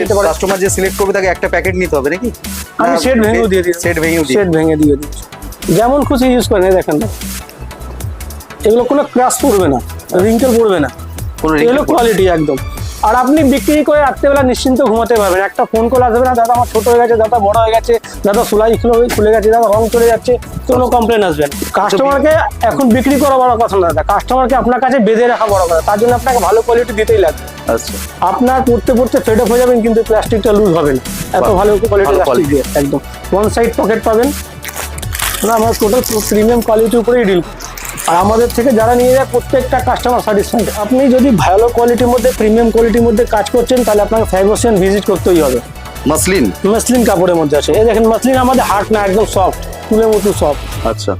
নিতে পারে। কাস্টমার যে সিলেক্ট করবে তাকে একটা প্যাকেট নিতে হবে নাকি? আমি সেট ভেঙে দিয়ে দিই সেট ভেঙেও দিই সেট ভেঙে দিয়ে দিই যেমন খুশি ইউজ করেন দেখেন। না এগুলো কোনো ক্রাশ করবে না রিঙ্কেল পড়বে না। কোনো এগুলো কোয়ালিটি একদম। আর আপনি বিক্রি করে রাত্রেবেলা নিশ্চিন্ত ঘুমাতে পারবেন। একটা ফোন কল আসবে না দাদা আমার ছোট হয়ে গেছে দাদা বড় হয়ে গেছে দাদা সেলাই খুলে খুলে গেছে দাদা রং চলে যাচ্ছে। কোনো কমপ্লেন আসবেন কাস্টমারকে এখন বিক্রি করা বড় কথা না দাদা। কাস্টমারকে আপনার কাছে বেঁধে রাখা বড় কথা তার জন্য আপনাকে ভালো কোয়ালিটি দিতেই লাগবে। আচ্ছা। আপনার পড়তে পড়তে ফেড অফ হয়ে যাবেন কিন্তু প্লাস্টিকটা লুজ হবে না। এত ভালো কোয়ালিটি ভালো প্লাস্টিক দিয়ে একদম। ওয়ান সাইড পকেট পাবেন। না আমার টোটাল প্রিমিয়াম কোয়ালিটির উপরেই ডিল আর আমাদের থেকে যারা নিয়ে যায় প্রত্যেকটা কাস্টমার স্যাটিসফাইড আপনি যদি ভালো কোয়ালিটির মধ্যে প্রিমিয়াম কোয়ালিটির মধ্যে কাজ করছেন তাহলে আপনাকে ফাইভ পার্সেন্ট ভিজিট করতেই হবে। মাসলিন? মাসলিন কাপড়ের মধ্যে আছে। এই দেখেন মাসলিন আমাদের হার্ট না একদম সফট তুলের মতো সফট আচ্ছা।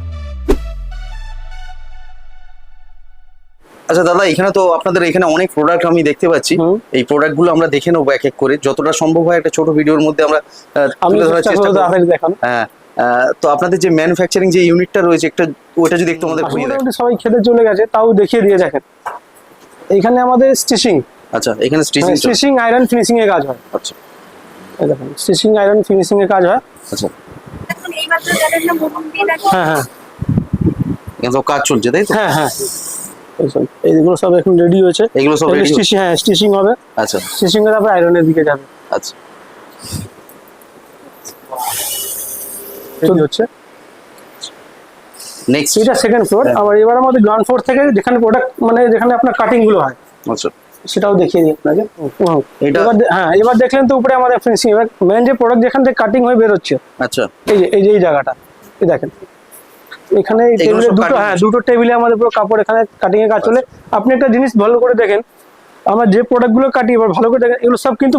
আচ্ছা দাদা এখানে তো আপনাদের এখানে অনেক প্রোডাক্ট আমি দেখতে পাচ্ছি। এই প্রোডাক্টগুলো আমরা দেখে নেব এক এক করে। যতটা সম্ভব হয় একটা ছোট ভিডিওর মধ্যে আমরা তুলে ধরার চেষ্টা করব হ্যাঁ। তো আপনাদের যে ম্যানুফ্যাকচারিং যে ইউনিটটা রয়েছে একটা ওটা যদি একটু আমাদের সবাই খেতে চলে গেছে তাও দেখিয়ে দিয়ে দেখেন। এইখানে আমাদের স্টিচিং আচ্ছা এখানে স্টিচিং স্টিচিং আয়রন ফিনিশিং এর কাজ হয়। আচ্ছা। এই দেখেন স্টিচিং আয়রন ফিনিশিং এর কাজ হয়। আচ্ছা। এখন এইমাত্র গেলেন না মোহন দিন আছে হ্যাঁ হ্যাঁ। এখানে তো কাজ চলছে তাই তো? হ্যাঁ হ্যাঁ। এইগুলো সব এখন রেডি হয়েছে। এগুলো সব ready স্টিচিং হ্যাঁ স্টিচিং হবে। আচ্ছা। স্টিচিং এর তারপর আয়রনের দিকে যাবে। আচ্ছা। চলছে হচ্ছে নেক্সট এটা সেকেন্ড ফ্লোর হ্যাঁ। আবার এবার আমাদের গ্রাউন্ড ফ্লোর থেকে যেখানে প্রোডাক্ট মানে যেখানে আপনার কাটিংগুলো হয় আচ্ছা। সেটাও দেখিয়ে দিই আপনাকে। এবার হ্যাঁ এবার দেখলেন তো উপরে আমাদের ফিনিশিং এবার মেন যে প্রোডাক্ট যেখান থেকে কাটিং হয়ে আচ্ছা। এই যে এই যে এই জায়গাটা এই দেখেন। এখানে টেবিলে দুটো হ্যাঁ দুটো টেবিলে আমাদের পুরো কাপড় এখানে কাটিং এর কাজ চলে। আপনি একটা জিনিস ভালো করে দেখেন আমরা যে প্রোডাক্টগুলো কাটি এবার ভালো করে দেখেন এগুলো সব কিন্তু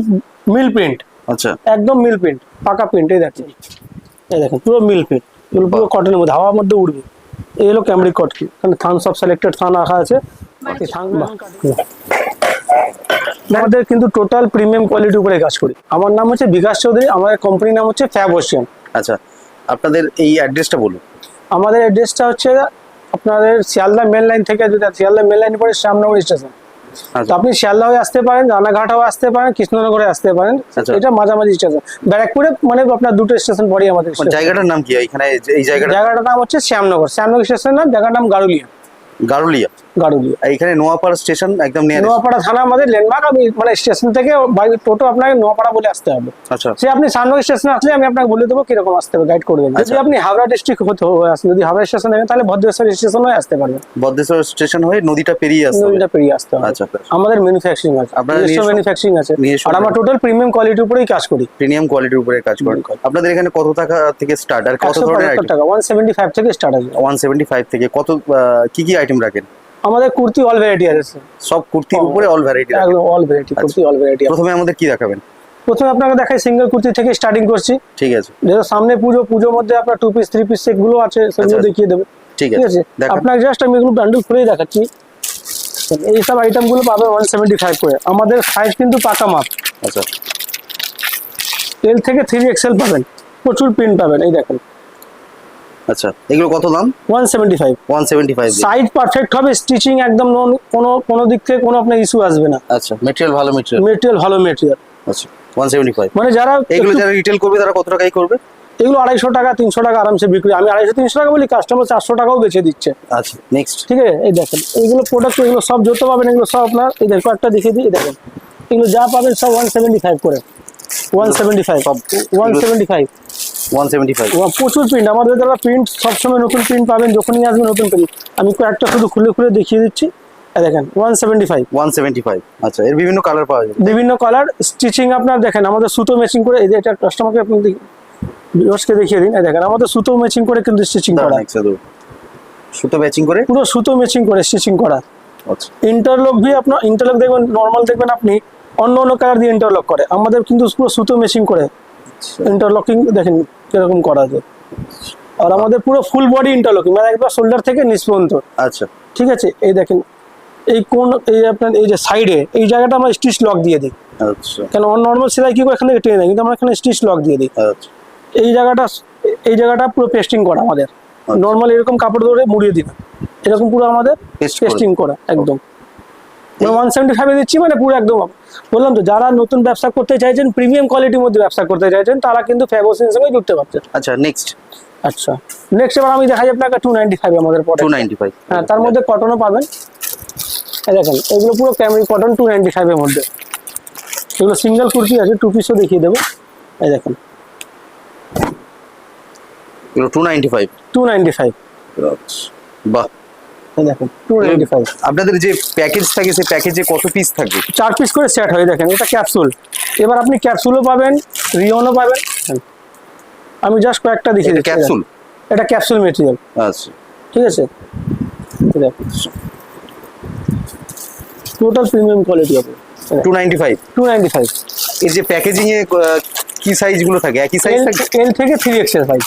মিল প্রিন্ট আচ্ছা। একদম মিল প্রিন্ট পাকা প্রিন্ট এই দেখেন। এই দেখেন পুরো মিল প্রিন্ট এগুলো পুরো কটনের মধ্যে হাওয়ার মধ্যে উড়বে। এই হলো ক্যামরিক কটন এখানে থান সব সিলেক্টেড থান রাখা আছে। cutting- আমাদের কিন্তু টোটাল প্রিমিয়াম কোয়ালিটির উপরে কাজ করি। আমার নাম হচ্ছে বিকাশ চৌধুরী আমার কোম্পানির নাম হচ্ছে ফ্যাব ওশিয়ান আচ্ছা আপনাদের এই অ্যাড্রেসটা বলুন। আমাদের অ্যাড্রেসটা হচ্ছে আপনাদের শিয়ালদা মেন লাইন থেকে যদি শিয়ালদা মেন লাইন পরে শ্যামনগর স্টেশন তো আচ্ছা আপনি শিয়ালদা হয়ে আসতে পারেন রানাঘাট হয়ে আসতে পারেন কৃষ্ণনগরে আসতে পারেন। আচ্ছা। এটা মাঝামাঝি স্টেশন ব্যারাকপুরে মানে আপনার দুটো স্টেশন পরে আমাদের জায়গাটার নাম কি? এখানে এই- এই জায়গাটার নাম হচ্ছে শ্যামনগর। শ্যামনগর স্টেশন নাম জায়গার নাম গারুলিয়া। গারুলিয়া? গারুলিয়া। এইখানে নোয়াপাড়া স্টেশন একদম নিয়ে নোয়াপাড়া থানা আমাদের ল্যান্ডমার্ক আমি মানে স্টেশন থেকে বাই টোটো আপনাকে নোয়াপাড়া বলে আসতে হবে। আচ্ছা। সে আপনি সামনগর স্টেশনে আসলে আমি আপনাকে বলে দেবো কীরকম আসতে হবে গাইড করে দেবো যদি আচ্ছা। আপনি হাওড়া ডিস্ট্রিক্ট হতে আসেন যদি হাওড়া স্টেশন নেবেন তাহলে ভদ্রেশ্বর স্টেশন হয়ে আসতে পারবেন। বদ্রেশ্বর স্টেশন হয়ে নদীটা পেরিয়ে আসতে নদীটা পেরিয়ে আসতে হবে। আচ্ছা আমাদের ম্যানুফ্যাকচারিং আছে। আপনারা নিজস্ব ম্যানুফ্যাকচারিং আছে। আর আমরা টোটাল প্রিমিয়াম কোয়ালিটির উপরেই কাজ করি। প্রিমিয়াম কোয়ালিটির উপরে কাজ করেন। আপনাদের এখানে কত টাকা থেকে স্টার্ট আর কত ধরনের আইটেম টাকা ওয়ান সেভেন্টি ফাইভ থেকে স্টার্ট আছে। ওয়ান সেভেন্টি ফাইভ থেকে কত কি কি আইটেম রাখেন? আমাদের কুর্তি অল ভ্যারাইটি আছে সব কুর্তির উপরে অল ভ্যারাইটি একদম all variety kurti all variety প্রথমে আমাদের কি দেখাবেন? প্রথমে আপনাকে দেখাই সিঙ্গেল কুর্তি থেকে স্টার্টিং করছি। ঠিক আছে। যেহেতু সামনে পুজো পুজোর মধ্যে আপনার টু পিস থ্রি পিস সেগুলো আছে সেগুলো আচ্ছা। দেখিয়ে দেবে। ঠিক আছে। আপনাকে জাস্ট আমি এগুলো ব্যান্ডেল খুলেই দেখাচ্ছি। এই সব আইটেমগুলো পাবেন ওয়ান সেভেন্টি ফাইভ করে। আমাদের সাইজ কিন্তু পাকা মাপ। আচ্ছা। এল থেকে থ্রি এক্সেল পাবেন। প্রচুর প্রিন্ট পাবেন এই দেখেন। আচ্ছা এগুলো কত দাম? One seventy five one seventy five size perfect হবে স্টিচিং একদম কোনো কোনো দিক থেকে কোনো আপনার ইস্যু আসবে না। আচ্ছা মেটেরিয়াল ভালো মেটেরিয়াল মেটেরিয়াল ভালো মেটেরিয়াল আচ্ছা ওয়ান সেভেন্টি ফাইভ মানে যারা এগুলো যারা রিটেল করবে তারা কত টাকায় করবে? এগুলো আড়াইশো টাকা তিনশো টাকা আরামসে বিক্রি। আমি আড়াইশো তিনশো টাকা বলি কাস্টমার চারশো টাকাও বেচে দিচ্ছে। আচ্ছা নেক্সট ঠিক আছে? এই দেখেন এইগুলো প্রোডাক্ট এগুলো সব যত পাবেন এগুলো সব আপনার এই দেখো একটা দেখিয়ে দিই দেখেন। এগুলো যা পাবেন সব ওয়ান সেভেন্টি ফাইভ করে। One seventy five one seventy five প্রচুর প্রিন্ট আমাদের দ্বারা প্রিন্ট সবসময় নতুন প্রিন্ট পাবেন যখনই আসবেন নতুন প্রিন্ট আমি কয়েকটা শুধু খুলে খুলে দেখিয়ে দিচ্ছি। দেখেন one seventy five one seventy five আচ্ছা এর বিভিন্ন কালার পাওয়া যাবে। বিভিন্ন কালার স্টিচিং আপনার দেখেন আমাদের সুতো ম্যাচিং করে এই যে এটা কাস্টমারকে আপনি ভিউয়ার্সকে দেখিয়ে দিন। দেখেন আমাদের সুতো ম্যাচিং করে কিন্তু স্টিচিং করা। সুতো ম্যাচিং করে? পুরো সুতো ম্যাচিং করে স্টিচিং করা। আচ্ছা। ইন্টারলক ভি আপনার ইন্টারলক দেখবেন নর্মাল দেখবেন আপনি অন্য অন্য কালার দিয়ে ইন্টারলক করে। আমাদের কিন্তু পুরো সুতো মেশিন করে। ইন্টারলকিং দেখেন কীরকম করা যায়। আর আমাদের পুরো ফুল বডি ইন্টারলকিং মানে একবার শোল্ডার থেকে নিচ পর্যন্ত। আচ্ছা। ঠিক আছে? এই দেখেন এই কোন এই আপনার এই যে সাইডে এই জায়গাটা আমরা স্টিচ লক দিয়ে দিই। আচ্ছা। কেন নর্মাল সেলাই কি করে এখান থেকে টেনে দেয় কিন্তু আমরা এখানে স্টিচ লক দিয়ে দিই। আচ্ছা। এই জায়গাটা এই জায়গাটা পুরো পেস্টিং করা আমাদের। নর্মাল এরকম কাপড় ধরে মুড়িয়ে দিই এরকম পুরো আমাদের পেস্টিং করা একদম। ওয়ান সেভেন্টি ফাইভে দিচ্ছি মানে পুরো একদম বললাম তো যারা নতুন ব্যবসা করতে চাইছেন প্রিমিয়াম কোয়ালিটির মধ্যে ব্যবসা করতে চাইছেন তারা কিন্তু ফেবোসিন সঙ্গে জুড়তে পারছেন আচ্ছা নেক্সট আচ্ছা। নেক্সট এবার আমি দেখাই আপনাকে টু নাইনটি ফাইভ আমাদের পরে টু নাইনটি ফাইভ হ্যাঁ তার মধ্যে কটনও পাবেন। এই দেখেন এগুলো পুরো ক্যামেরি কটন টু নাইনটি ফাইভের মধ্যে। এগুলো সিঙ্গেল কুর্তি আছে টু পিসও দেখিয়ে দেবো। এই দেখেন। এগুলো two ninety five two ninety five বাহ। দেখেন আপনাদের যে প্যাকেজ থাকে সেই প্যাকেজে কত পিস থাকবে? চার পিস করে সেট হয়ে দেখেন এটা ক্যাপসুল এবার আপনি ক্যাপসুলও পাবেন রিওনও পাবেন। আমি জাস্ট কয়েকটা দেখিয়ে দিচ্ছি ক্যাপসুল এটা ক্যাপসুল মেটেরিয়াল আচ্ছা। ঠিক আছে? টোটাল প্রিমিয়াম কোয়ালিটি হবে। Two ninety five two ninety five এর যে প্যাকেজিং এ আহ, কি সাইজগুলো থাকে? একই সাইজ থাকে? এল থেকে থ্রি এক্সেল সাইজ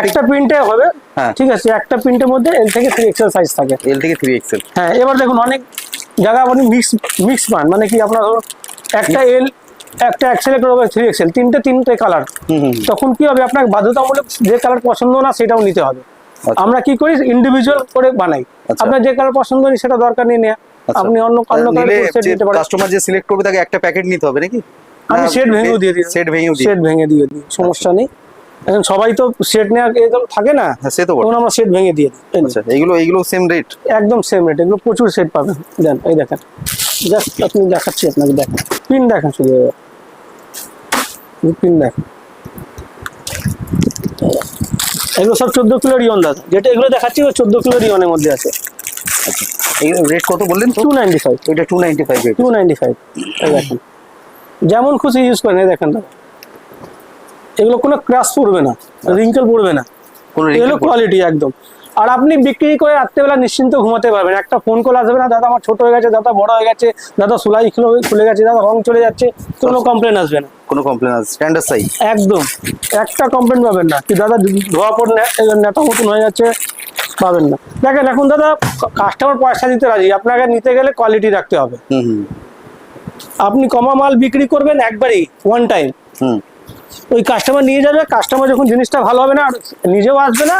একটা প্রিন্টে হবে হ্যাঁ। ঠিক আছে একটা প্রিন্টের মধ্যে এল থেকে থ্রি এক্সেল সাইজ থাকে। এল থেকে থ্রি এক্সেল হ্যাঁ এবার দেখুন অনেক জায়গা আপনি মিক্স মিক্স পান। মানে কি আপনার একটা এল একটা এক্সেল একটা থ্রি এক্সেল তিনটে তিনটে কালার তখন কি হবে আপনার বাধ্যতামূলক যে কালার পছন্দ না সেটাও নিতে হবে। আচ্ছা। আমরা কি করি ইন্ডিভিজুয়াল করে বানাই। আচ্ছা। আপনার যে কালার পছন্দ নেই সেটা দরকার নেই নেওয়া আচ্ছা। আপনি অন্য অন্য কালার সেট নিতে পারেন। কাস্টমার যে সিলেক্ট করবে তাকে একটা প্যাকেট নিতে হবে নাকি? আমি সেট ভেঙেও দিয়ে দিই সেট ভেঙেও সেট ভেঙে দিয়ে দিই সমস্যা নেই। এখন সবাই তো সেট এরকম থাকে না হ্যাঁ সে তো। তখন আমরা সেট ভেঙে দিয়ে দিই। আচ্ছা এগুলো এগুলো সেম রেট একদম সেম রেট এগুলো প্রচুর সেট পাবেন। দেন এই দেখেন জাস্ট আপনি দেখাচ্ছি আপনাকে দেখেন পিন দেখেন শুধু পিন দেখেন। এগুলো সব চোদ্দ কিলো রিয়ন দাদা যেটা এগুলো দেখাচ্ছি ওই চোদ্দ কিলো রিয়নের মধ্যে আছে। আচ্ছা এই রেট কত বললেন টু নাইনটি ফাইভ এটা two ninety five two ninety five দেখেন। যেমন খুশি ইউজ করেন এই দেখেন এগুলো কোনো ক্রাশ পড়বে না রিঙ্কেল পড়বে না। এগুলো কোয়ালিটি একদম। আর আপনি বিক্রি করে রাত্রেবেলা নিশ্চিন্ত ঘুমাতে পারবেন। একটা ফোন কল আসবে না দাদা আমার ছোট হয়ে গেছে দাদা বড় হয়ে গেছে দাদা সুলাই খুলে গেছে দাদা রং চলে যাচ্ছে। কোনো কমপ্লেন আসবে না। কোনো কমপ্লেন আসবে স্ট্যান্ডার্ড সাইজ একদম। একটা কমপ্লেন পাবেন না কি দাদা ধোয়া পর নেতা মতন হয়ে যাচ্ছে পাবেন না। দেখেন এখন দাদা কাস্টমার পয়সা দিতে রাজি। আপনাকে নিতে গেলে কোয়ালিটি রাখতে হবে। হুম হুম। আপনি কমা মাল বিক্রি করবেন একবারই ওয়ান টাইম হুম। ওই কাস্টমার নিয়ে যাবে কাস্টমার যখন জিনিসটা ভালো হবে না আর নিজেও আসবে না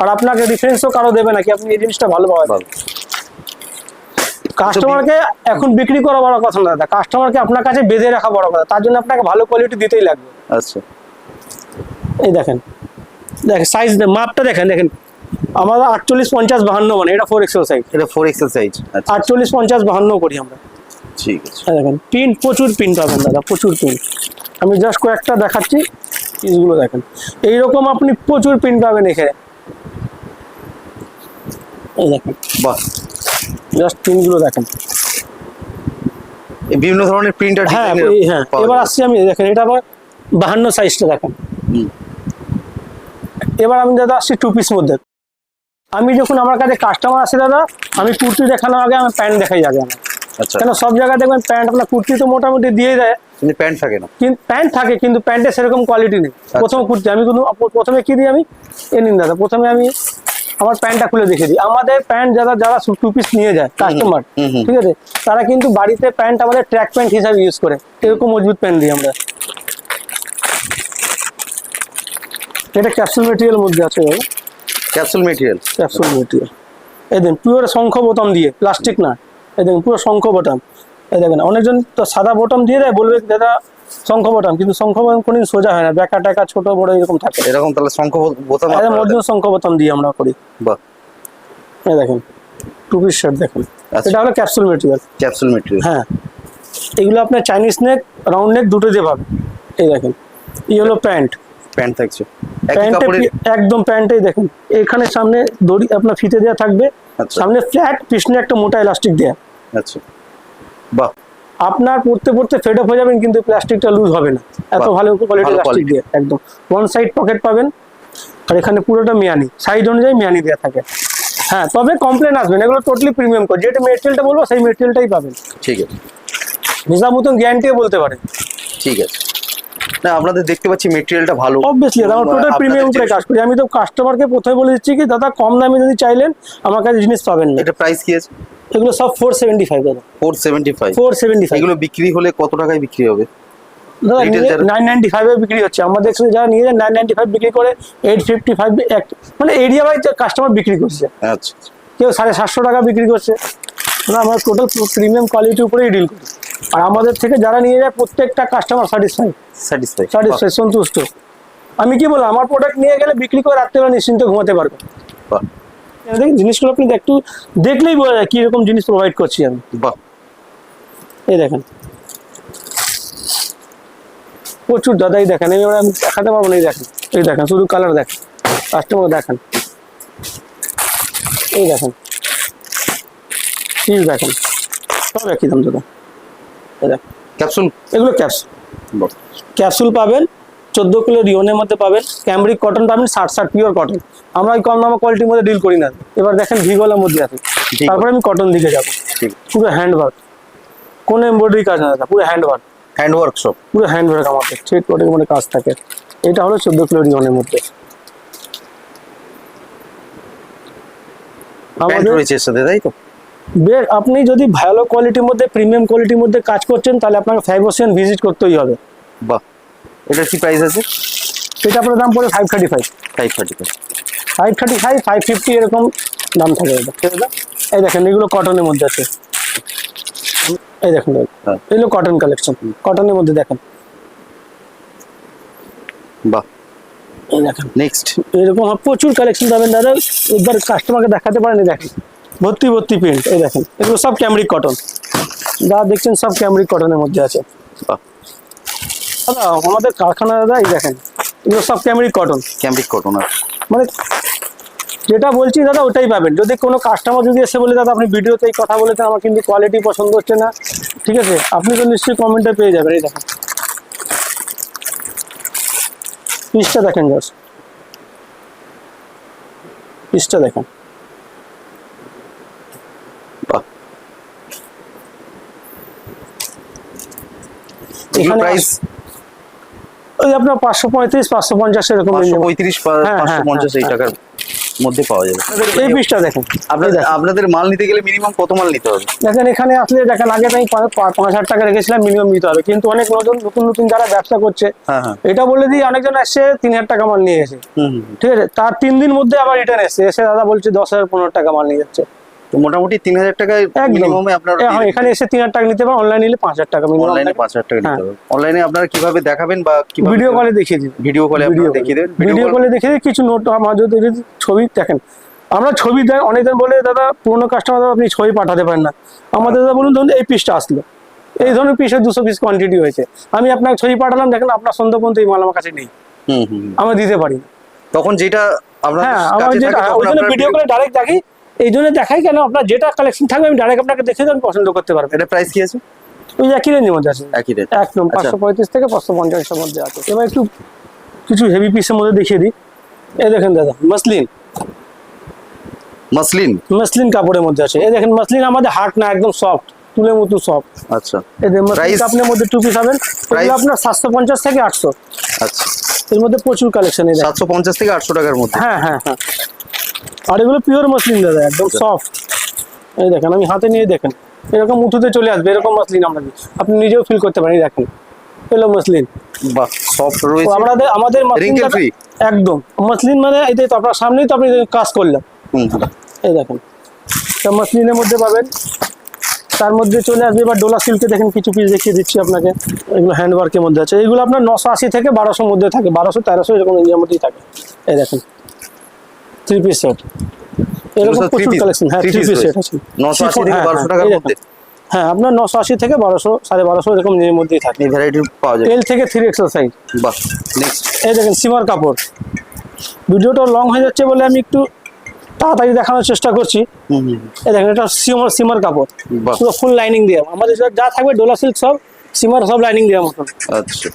আর আপনাকে রেফারেন্সও কারও দেবে না কি আপনি এই জিনিসটা ভালো ভালো। কাস্টমারকে এখন বিক্রি করা বড় কথা না দাদা কাস্টমারকে আপনার কাছে বেঁধে রাখা বড় কথা তার জন্য আপনাকে ভালো কোয়ালিটি দিতেই লাগবে। আচ্ছা। এই দেখেন দেখেন সাইজ মাপটা দেখেন দেখেন। আমাদের আটচল্লিশ পঞ্চাশ বাহান্ন মানে এটা ফোর এক্সেল সাইজ এটা ফোর এক্সেল সাইজ আচ্ছা। আটচল্লিশ পঞ্চাশ বাহান্ন করি আমরা। ঠিক আছে। দেখেন পিন প্রচুর পিন পাবেন দাদা প্রচুর পিন আমি জাস্ট কয়েকটা দেখাচ্ছি পিসগুলো দেখেন। এইরকম আপনি প্রচুর পিন পাবেন এখানে। এই দেখেন বাহ। জাস্ট পিনগুলো দেখেন। এই বিভিন্ন ধরনের প্রিন্টার হ্যাঁ হ্যাঁ এবার আসছি আমি দেখেন এটা আবার বাহান্ন সাইজটা দেখেন। এবার আমি দাদা আসছি টু পিস মধ্যে। আমি যখন আমার কাছে কাস্টমার আসে দাদা আমি কুর্তি দেখানোর আগে আমি প্যান্ট দেখাই আগে আমার। কেন সব জায়গায় দেখবেন প্যান্ট আপনার কুর্তি তো মোটামুটি দিয়ে দেয়। কিন্তু প্যান্ট থাকে না। কিন্তু প্যান্ট থাকে কিন্তু প্যান্টে সেরকম কোয়ালিটি নেই। আচ্ছা। প্রথম কুর্তি আমি কিন্তু প্রথমে কি দিই আমি? এ নিন দাদা প্রথমে আমি আমার প্যান্টটা খুলে দেখে দিই। আমাদের প্যান্ট যারা যারা টু পিস নিয়ে যায় কাস্টমার। ঠিক আছে? তারা কিন্তু বাড়িতে প্যান্ট আমাদের ট্র্যাক প্যান্ট হিসাবে ইউজ করে। এরকম মজবুত প্যান্ট দিই আমরা। এটা ক্যাপসুল মেটেরিয়াল মধ্যে আছে ক্যাপসুল মেটেরিয়াল ক্যাপসুল মেটেরিয়াল এই দেখুন পিওর শঙ্খ বোতাম দিয়ে প্লাস্টিক না। এই দেখুন পুরো শঙ্খ বোতাম। এই দেখেন অনেকজন তো সাদা বোতাম দিয়ে দেয় বলবে দাদা শঙ্খ বোতাম। কিন্তু শঙ্খ বোতাম কোনদিন সোজা হয় না বেকা টাকা ছোট বড় এরকম থাকে। এরকম তাহলে শঙ্খ বোতাম অর্জুন শঙ্খ বোতাম দিয়ে আমরা করি। বাহ। এই দেখেন টু পিস শার্ট দেখেন। আচ্ছা। এটা হলো ক্যাপসুল মেটেরিয়াল ক্যাপসুল মেটেরিয়াল হ্যাঁ। এগুলো আপনার চাইনিজ নেক রাউন্ড নেক দুটো দিয়ে পাবেন এই দেখেন এই হলো প্যান্ট প্যান্ট থাকছে একদম প্যান্টেই দেখুন। এখানে সামনে দড়ি আপনার ফিতে দেওয়া থাকবে। আচ্ছা। সামনে ফ্ল্যাট পিছনে একটা মোটা ইলাস্টিক দেয়া। আচ্ছা। বাহ। আপনার পড়তে পড়তে ফেড অফ হয়ে যাবেন কিন্তু প্লাস্টিকটা লুজ হবে না। এত ভালো কোয়ালিটি প্লাস্টিক দিয়ে একদম। ওয়ান সাইড পকেট পাবেন। আর এখানে পুরোটা মিয়ানি। সাইড অনুযায়ী মিয়ানি দেওয়া থাকে। হ্যাঁ তবে কমপ্লেন আসবেন। এগুলো টোটালি প্রিমিয়াম কোড যেটা মেটেরিয়ালটা বলব সেই মেটেরিয়ালটাই পাবেন। ঠিক আছে। নিজামুতন গ্যারান্টিও বলতে পারেন ঠিক আছে। না আপনাদের দেখতে পাচ্ছি মেটেরিয়ালটা ভালো। অবভিয়াসলি আমরা টোটাল প্রিমিয়াম উপরে কাজ করি। আমি তো কাস্টমারকে প্রথমে বলে দিচ্ছি কি দাদা কম দামে যদি চাইলেন আমার কাছে জিনিস পাবেন না। এটা প্রাইস কি আছে? এগুলো সব ফোর সেভেন্টি ফাইভ দাদা। Four seventy five four seventy five এগুলো বিক্রি হলে কত টাকায় বিক্রি হবে? নাইন নাইনটি ফাইভে বিক্রি হচ্ছে। আমাদের এখানে যারা নিয়ে যায় নাইন নাইনটি ফাইভ বিক্রি করে এইট ফিফটি ফাইভ মানে এরিয়া ওয়াইজ কাস্টমার বিক্রি করছে। আচ্ছা কেউ সাড়ে সাতশো টাকা বিক্রি করছে। না আমরা টোটাল প্রিমিয়াম কোয়ালিটির উপরেই ডিল করি। আর আমাদের থেকে যারা নিয়ে যায় প্রত্যেকটা কাস্টমার স্যাটিসফাই স্যাটিসফাই স্যাটিসফাই সন্তুষ্ট। আমি কি বললাম আমার প্রোডাক্ট নিয়ে গেলে বিক্রি করে রাত্রেবেলা নিশ্চিন্তে ঘুমাতে পারবে। দেখেন জিনিসগুলো আপনি একটু দেখলেই বোঝা যায় কীরকম জিনিস প্রোভাইড করছি আমি। বাহ। এই দেখেন। প্রচুর দাদাই দেখেন এই আমি দেখাতে পারব না এই দেখেন। এই দেখেন শুধু কালার দেখেন। কাস্টমার দেখেন। এই দেখেন। পিস দেখেন। সব একই দাম দাদা। এই দেখেন। ক্যাপসুল এগুলো ক্যাপসুল ক্যাপসুল পাবেন চোদ্দ কিলো রিওনের মধ্যে পাবেন। ক্যামব্রিক কটন পাবেন ষাট ষাট পিওর কটন আমরা ওই কম দামা কোয়ালিটির মধ্যে ডিল করি না। এবার দেখেন ভিগোলার মধ্যে আছে। ঠিক। তারপরে আমি কটন দিকে যাব। ঠিক। পুরো হ্যান্ড ওয়ার্ক কোনো এমব্রয়ডারি কাজ না পুরো হ্যান্ড ওয়ার্ক হ্যান্ড ওয়ার্কশপ পুরো হ্যান্ড ওয়ার্ক আমাদের। থ্রেড কোটের মধ্যে কাজ থাকে। এটা হলো চোদ্দ কিলো রিওনের মধ্যে। আমাদের রয়েছে সাথে তাই তো? আপনি যদি ভালো কোয়ালিটির মধ্যে প্রিমিয়াম কোয়ালিটির মধ্যে কাজ করছেন তাহলে আপনাকে ফাইভ ভিজিট করতেই হবে। বাহ। এটার কি প্রাইস আছে? এটা আপনার দাম পড়ে five thirty five five thirty five five thirty five five fifty এরকম দাম থাকে এটা ঠিক আছে? এই দেখেন এগুলো কটনের মধ্যে আছে। এই দেখেন হ্যাঁ। এগুলো কটন কালেকশন কটনের মধ্যে দেখেন। বাহ। এই দেখেন। নেক্সট এরকম প্রচুর কালেকশন পাবেন দাদা। একবার কাস্টমারকে দেখাতে পারেন দেখেন। ভর্তি ভর্তি প্রিন্ট এই দেখেন। এগুলো সব ক্যামরিক কটন যা দেখছেন সব ক্যামরিক কটনের মধ্যে আছে। বাহ। দাদা আমাদের কারখানা দাদা এই দেখেন এগুলো সব ক্যামরিক কটন ক্যাম্পিক কটন মানে যেটা বলছি দাদা ওটাই পাবেন। যদি কোনো কাস্টমার যদি এসে বলে দাদা আপনি ভিডিওতে এই কথা বলেছেন আমার কিন্তু কোয়ালিটি পছন্দ হচ্ছে না। ঠিক আছে? আপনি তো নিশ্চয়ই কমেন্টে পেয়ে যাবেন এই দেখেন। পিসটা দেখেন জাস্ট পিসটা দেখেন। এখানে প্রাইস ওই আপনার পাঁচশো পঁয়ত্রিশ পাঁচশো পঞ্চাশ এরকম পাঁচশো। পঁয়ত্রিশ হ্যাঁ, পাঁচশো হ্যাঁ, পঞ্চাশ এই হ্যাঁ, টাকার মধ্যে পাওয়া যাবে। এই পিসটা দেখেন। আপনাদের আপনাদের মাল নিতে গেলে মিনিমাম কত মাল নিতে হবে? দেখেন এখানে আসলে দেখেন আগে আমি পাঁচ হাজার টাকা রেখেছিলাম মিনিমাম নিতে হবে। কিন্তু অনেক নতুন নতুন নতুন যারা ব্যবসা করছে এটা বলে দিই অনেকজন আসছে তিন হাজার টাকা মাল নিয়ে এসে। ঠিক আছে? তার তিন দিন মধ্যে আবার রিটার্ন এসছে। এসে দাদা বলছে দশ হাজার পনেরো টাকা মাল নিয়ে যাচ্ছে। তো মোটামুটি তিন হাজার টাকায় মিনিমামে আপনার এখানে এসে তিন হাজার টাকা নিতে পারেন অনলাইন নিলে পাঁচ হাজার টাকা অনলাইনে পাঁচ হাজার টাকা নিতে হ্যাঁ। অনলাইনে আপনারা কীভাবে দেখাবেন বা ভিডিও কলে দেখিয়ে দিন ভিডিও কলে আপনারা দেখিয়ে দেবেন। ভিডিও কলে দেখিয়ে কিছু নোট আমার যদি ছবি দেখেন। আমরা ছবি দেন অনেকজন বলে দাদা পুরোনো কাস্টমার আপনি ছবি পাঠাতে পারেন না। আমাদের দাদা বলুন ধরুন এই পিসটা আসলো। এই ধরনের পিসের দুশো পিস কোয়ান্টিটি হয়েছে। আমি আপনাকে ছবি পাঠালাম দেখেন আপনার সন্ধ্যা পর্যন্ত এই মাল আমার কাছে নেই। আমরা দিতে পারি তখন যেটা হ্যাঁ আমার আপনারা ভিডিও করে ডাইরেক্ট দেখি এই জন্য দেখাই কেন আপনার যেটা কালেকশন থাকবে আমি ডাইরেক্ট আপনাকে দেখে দেবেন পছন্দ করতে পারবেন এটা প্রাইস কি আছে? ওই একই রেঞ্জের মধ্যে আছে। একই রেট একদম আচ্ছা। পাঁচশো পঁয়ত্রিশ থেকে পাঁচশো পঞ্চাশের মধ্যে আছে। এবার একটু কিছু হেভি পিসের মধ্যে দেখিয়ে দিই। এই দেখেন দাদা মাসলিন। মাসলিন? মাসলিন কাপড়ের মধ্যে আছে। এই দেখেন মাসলিন আমাদের হার্ট না একদম সফট তুলের মতো সফট আচ্ছা। এই দেখেন মাসলিন? কাপড়ের মধ্যে টু পিস হবেন প্রাইস আপনার সাতশো পঞ্চাশ থেকে আটশো। আচ্ছা। এর মধ্যে প্রচুর কালেকশন এই দেখেন। সাতশো পঞ্চাশ থেকে আটশো টাকার মধ্যে? হ্যাঁ হ্যাঁ হ্যাঁ। আর এগুলো পিওর মাসলিন দাদা একদম আচ্ছা। সফট এই দেখেন আমি হাতে নিয়ে দেখেন এরকম উঠোতে চলে আসবে এরকম মাসলিন আমরা। আপনি নিজেও ফিল করতে পারেন দেখেন এলো মাসলিন বাহ সফট রয়েছে। আমাদের মাসলিন? একদম। মাসলিন মানে এই তো আপনার সামনেই তো আপনি কাজ করলাম। এই দেখেন তা মাসলিনের মধ্যে পাবেন। তার মধ্যে চলে আসবে এবার ডোলা সিল্কে দেখেন কিছু পিস দেখিয়ে দিচ্ছি আপনাকে। এগুলো হ্যান্ড ওয়ার্কের মধ্যে আছে। এগুলো আপনার নশো আশি থেকে বারোশোর মধ্যে থাকে বারোশো তেরোশো এরকম এরিয়ার মধ্যেই থাকে। এই দেখেন থ্রি পিস সেট এরকম প্রচুর কালেকশন হ্যাঁ থ্রি পিস সেট? আছে। 980 থেকে হ্যাঁ, 1200 হ্যাঁ, টাকার মধ্যে? হ্যাঁ আপনার নশো আশি থেকে বারোশো সাড়ে বারোশো এরকম এর মধ্যেই থাকে। এই ভ্যারাইটি পাওয়া যাবে এল থেকে থ্রি এক্সেল সাইজ বাহ নেক্সট এই দেখেন সিমার কাপড়। ভিডিওটা লং হয়ে যাচ্ছে বলে আমি একটু তাড়াতাড়ি দেখানোর চেষ্টা করছি। এই দেখেন এটা সিমার সিমার কাপড়। পুরো ফুল লাইনিং দেওয়া আমাদের যা- থাকবে ডোলা সিল্ক সব সিমার সব লাইনিং দেওয়া মতন। আচ্ছা।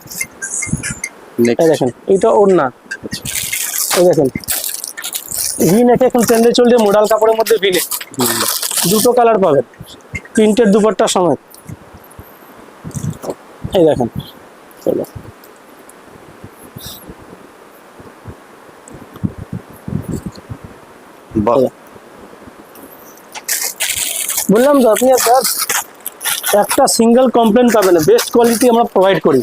এই দেখেন এইটা ওড়না। এই দেখেন ভি নেকে এখন ট্রেন্ডে চলছে মোডাল কাপড়ের মধ্যে ভি নেক দুটো কালার পাবেন। প্রিন্টের দুপাট্টার সমেত। এই দেখেন। চলো। বললাম তো আপনি জাস্ট একটা সিঙ্গেল কমপ্লেন পাবেন। না বেস্ট কোয়ালিটি আমরা প্রোভাইড করি।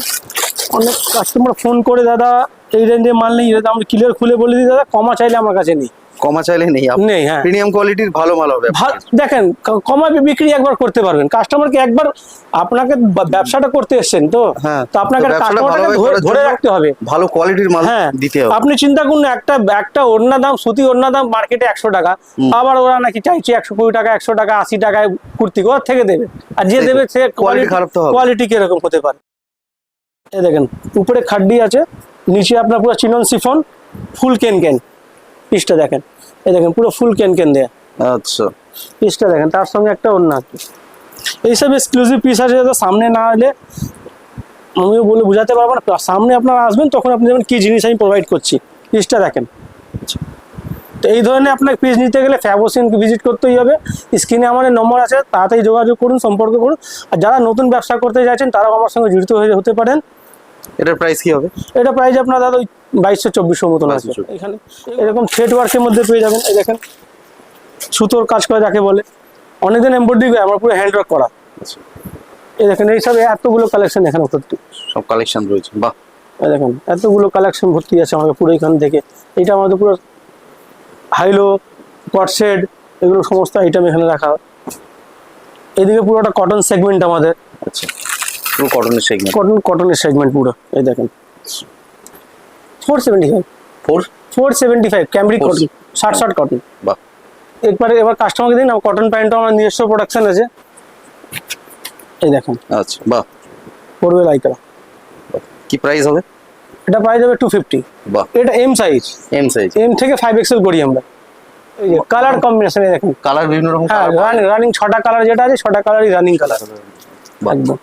অনেক কাস্টমার ফোন করে দাদা এই রেঞ্জে মাল নেই এটা আমরা ক্লিয়ার খুলে বলে দিই দাদা কমা চাইলে আমার কাছে নেই। কমা চাইলে নেই নেই হ্যাঁ। প্রিমিয়াম কোয়ালিটির ভালো মাল হবে দেখেন ক- কমায় বিক্রি একবার করতে পারবেন। কাস্টমারকে একবার আপনাকে ব্যবসাটা করতে এসেছেন তো হ্যাঁ, তো আপনাকে কাস্টমারটাকে ধরে রাখতে হবে। ভালো কোয়ালিটির মাল হ্যাঁ দিতে হবে। আপনি চিন্তা করুন একটা একটা ওড়না দাম সুতি ওড়না দাম মার্কেটে একশো টাকা আবার ওরা নাকি চাইছে একশো কুড়ি টাকা একশো টাকা আশি টাকায় কুর্তি কোথা থেকে দেবে? আর যে দেবে সে Quality খারাপ তো। কোয়ালিটি কীরকম হতে পারে? এই দেখেন উপরে খাড্ডি আছে নিচে আপনার পুরো চিনন সিফন ফুল কেন কেন। পিসটা দেখেন। এই দেখেন পুরো ফুল কেন কেন দেয়া। আচ্ছা। পিসটা দেখেন তার সঙ্গে একটা অন্য আছে এইসব এক্সক্লুসিভ পিস আছে সামনে না এলে আমিও বলে বোঝাতে পারব না। সামনে আপনারা আসবেন তখন আপনি যেমন কি জিনিস আমি প্রোভাইড করছি। পিসটা দেখেন। তো এই ধরনের আপনার পিস নিতে গেলে ফ্যাবোসিনকে ভিজিট করতেই হবে। স্ক্রিনে আমাদের নম্বর আছে তাড়াতাড়ি যোগাযোগ করুন সম্পর্ক করুন। আর যারা নতুন ব্যবসা করতে চাইছেন তারাও আমার সঙ্গে জড়িত হয়ে হতে পারেন। এটার প্রাইস কি হবে? এটা প্রাইস আপনার দাদা ওই বাইশশো চব্বিশশো মতন আছে। এখানে এরকম থ্রেড ওয়ার্কের মধ্যে পেয়ে যাবেন। এই দেখেন সুতোর কাজ করে যাকে বলে। অনেকদিন এমব্রয়ডারি করে আমার পুরো হ্যান্ড ওয়ার্ক করা। আচ্ছা। এই দেখেন এইসব এতগুলো কালেকশন এখানে ভর্তি সব কালেকশন রয়েছে বাহ। এই দেখেন এতগুলো কালেকশন ভর্তি আছে আমাদের পুরো এখান থেকে। এটা আমাদের পুরো হাইলো কটশেড এগুলো সমস্ত আইটেম এখানে রাখা এদিকে পুরোটা কটন সেগমেন্ট আমাদের। আচ্ছা। কটনের সেগমেন্ট কটন কটনের সেগমেন্ট পুরো এই দেখেন। Four seventy five four four seventy five cambric cotton ষাট ষাট কটন বাহ। একবারে এবার কাস্টমারকে দিন কটন প্যান্টও আমার নিজস্ব প্রোডাকশন আছে। এই দেখেন। আচ্ছা বাহ। পড়বে লাইকরা বাহ। কি প্রাইস হবে? এটা প্রাইস হবে টু ফিফটি বাহ। এটা M size M size M থেকে ফাইভ এক্সেল করি আমরা। এই যে কালার কম্বিনেশন দেখুন। কালার বিভিন্ন রকম হ্যাঁ রানিং রানিং ছটা কালার যেটা আছে ছটা কালারই রানিং কালার একদম।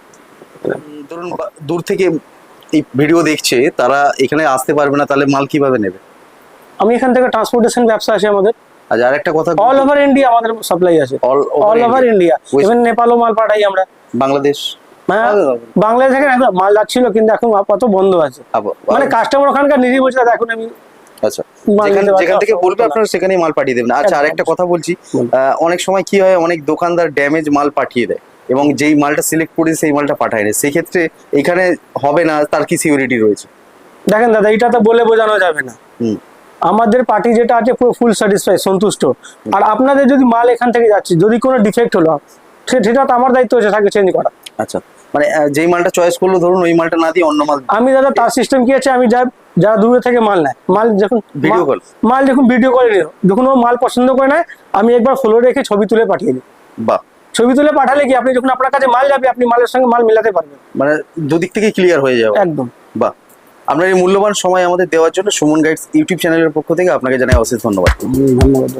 ধরুন দূর থেকে এই ভিডিও দেখছে তারা এখানে আসতে পারবে না তাহলে মাল কীভাবে নেবে? আমি এখান থেকে ট্রান্সপোর্টেশন ব্যবসা আছে আমাদের। আজ আর একটা কথা অল ওভার ইন্ডিয়া আমাদের সাপ্লাই আছে। অল ওভার ইন্ডিয়া ইভেন নেপালও মাল পাঠাই আমরা। বাংলাদেশ। হ্যাঁ বাংলাদেশ থেকে মাল যাচ্ছিল কিন্তু এখন আপাতত বন্ধ আছে। মানে কাস্টমার ওখানকার নিজেই বলছে "দাদা, এখন আমি আচ্ছা যেখান থেকে বলবে। আপনারা সেখানেই মাল পাঠিয়ে দেবেন। আচ্ছা আরেকটা কথা বলছি। অনেক সময় কি হয় অনেক দোকানদার ড্যামেজ মাল পাঠিয়ে দেয়। এবং যেই মালটা সিলেক্ট করে সেই মালটা পাঠায় না সেক্ষেত্রে এখানে হবে না তার কি সিকিউরিটি রয়েছে? দেখেন দাদা এটা তো বলে বোঝানো যাবে না। আমাদের পার্টি যেটা আছে পুরো ফুল স্যাটিসফাই সন্তুষ্ট। আর আপনাদের যদি মাল এখান থেকে যাচ্ছে যদি কোনো ডিফেক্ট হলো সেটা তো আমার দায়িত্ব হচ্ছে তাকে চেঞ্জ করা। আচ্ছা। মানে যেই মালটা চয়েস করল ধরুন ওই মালটা না দিয়ে অন্য মাল আমি দাদা তার সিস্টেম কি আছে? আমি যা যারা দূরে থেকে মাল নেয়। মাল যখন ভিডিও কল মাল যখন ভিডিও কলে নিল যখন ও মাল পছন্দ করে নেয় আমি একবার ফলো রেখে ছবি তুলে পাঠিয়ে দিই। বাহ। ছবি তুলে পাঠালে কি আপনি যখন আপনার কাছে মাল যাবে আপনি মালের সঙ্গে মাল মিলাতে পারবেন? মানে দুদিক থেকে ক্লিয়ার হয়ে যাবে। একদম। বাহ। আপনার এই মূল্যবান সময় আমাদের দেওয়ার জন্য সুমন গাইডস ইউটিউব চ্যানেলের পক্ষ থেকে আপনাকে জানাই অশেষ ধন্যবাদ। ধন্যবাদ।